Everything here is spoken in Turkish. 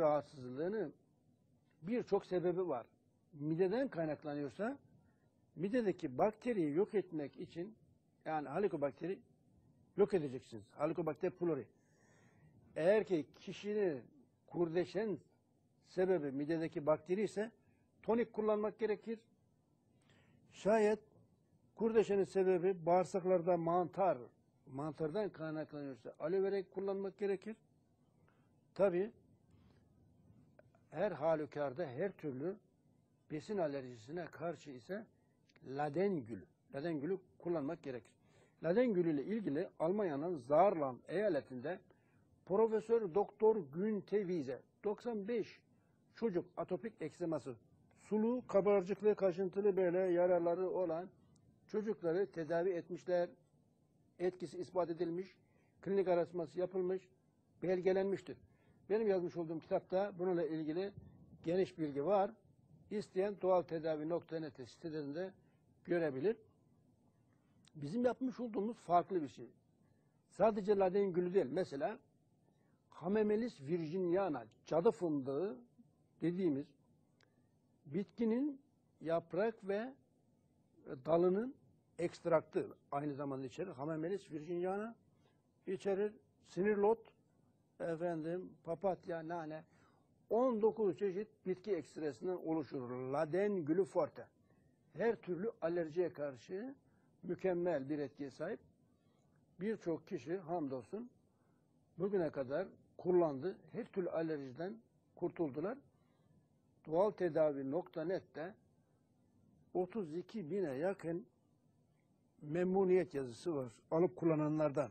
rahatsızlığının birçok sebebi var. Mideden kaynaklanıyorsa midedeki bakteriyi yok etmek için yani halikobakteri yok edeceksiniz. Helicobacter pylori. Eğer ki kişinin kurdeşen sebebi midedeki bakteri ise tonik kullanmak gerekir. Şayet kurdeşenin sebebi bağırsaklarda mantar, mantardan kaynaklanıyorsa aloe vera kullanmak gerekir. Tabi her halükarda her türlü besin alerjisine karşı ise laden gülü, laden gülü kullanmak gerekir. Laden gülü ile ilgili Almanya'nın Saarland eyaletinde Profesör Doktor Günte Wiese 95 çocuk atopik ekseması sulu, kabarcıklı, kaşıntılı böyle yaraları olan çocukları tedavi etmişler. Etkisi ispat edilmiş, klinik araştırması yapılmış, belgelenmiştir. Benim yazmış olduğum kitapta bununla ilgili geniş bilgi var. İsteyen doğal tedavi.net sitelerinde görebilir. Bizim yapmış olduğumuz farklı bir şey. Sadece laden gülü değil. Mesela Hamemelis virginiana, cadı fındığı dediğimiz bitkinin yaprak ve dalının ekstraktı aynı zamanda içerir. Hamemelis virginiana içerir. Sinirlot, efendim papatya, nane 19 çeşit bitki ekstresinden oluşur. Laden gülü forte. Her türlü alerjiye karşı mükemmel bir etkiye sahip. Birçok kişi hamdolsun bugüne kadar kullandı. Her türlü alerjiden kurtuldular. Doğal tedavi nokta.net'te 32 bine yakın memnuniyet yazısı var. Alıp kullananlardan.